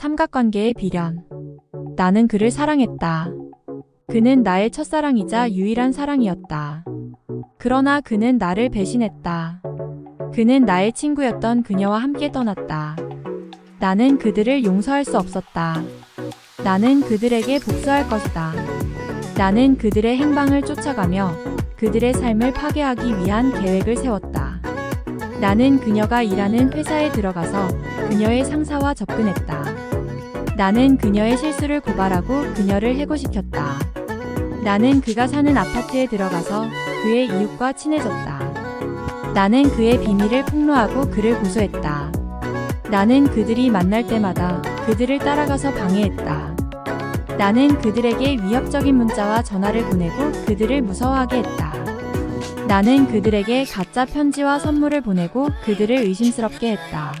삼각관계의 비련. 나는 그를 사랑했다. 그는 나의 첫사랑이자 유일한 사랑이었다. 그러나 그는 나를 배신했다. 그는 나의 친구였던 그녀와 함께 떠났다. 나는 그들을 용서할 수 없었다. 나는 그들에게 복수할 것이다. 나는 그들의 행방을 쫓아가며 그들의 삶을 파괴하기 위한 계획을 세웠다. 나는 그녀가 일하는 회사에 들어가서 그녀의 상사와 접근했다. 나는 그녀의 실수를 고발하고 그녀를 해고시켰다. 나는 그가 사는 아파트에 들어가서 그의 이웃과 친해졌다. 나는 그의 비밀을 폭로하고 그를 고소했다. 나는 그들이 만날 때마다 그들을 따라가서 방해했다. 나는 그들에게 위협적인 문자와 전화를 보내고 그들을 무서워하게 했다. 나는 그들에게 가짜 편지와 선물을 보내고 그들을 의심스럽게 했다.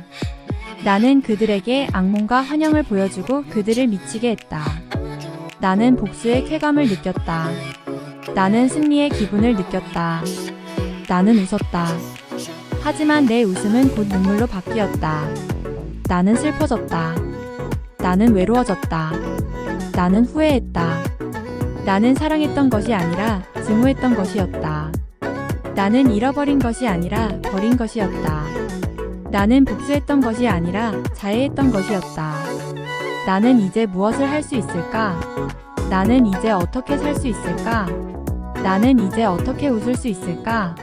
나는 그들에게 악몽과 환영을 보여주고 그들을 미치게 했다. 나는 복수의 쾌감을 느꼈다. 나는 승리의 기분을 느꼈다. 나는 웃었다. 하지만 내 웃음은 곧 눈물로 바뀌었다. 나는 슬퍼졌다. 나는 외로워졌다. 나는 후회했다. 나는 사랑했던 것이 아니라 증오했던 것이었다. 나는 잃어버린 것이 아니라 버린 것이었다. 나는 복수했던 것이 아니라 자해했던 것이었다. 나는 이제 무엇을 할 수 있을까? 나는 이제 어떻게 살 수 있을까? 나는 이제 어떻게 웃을 수 있을까?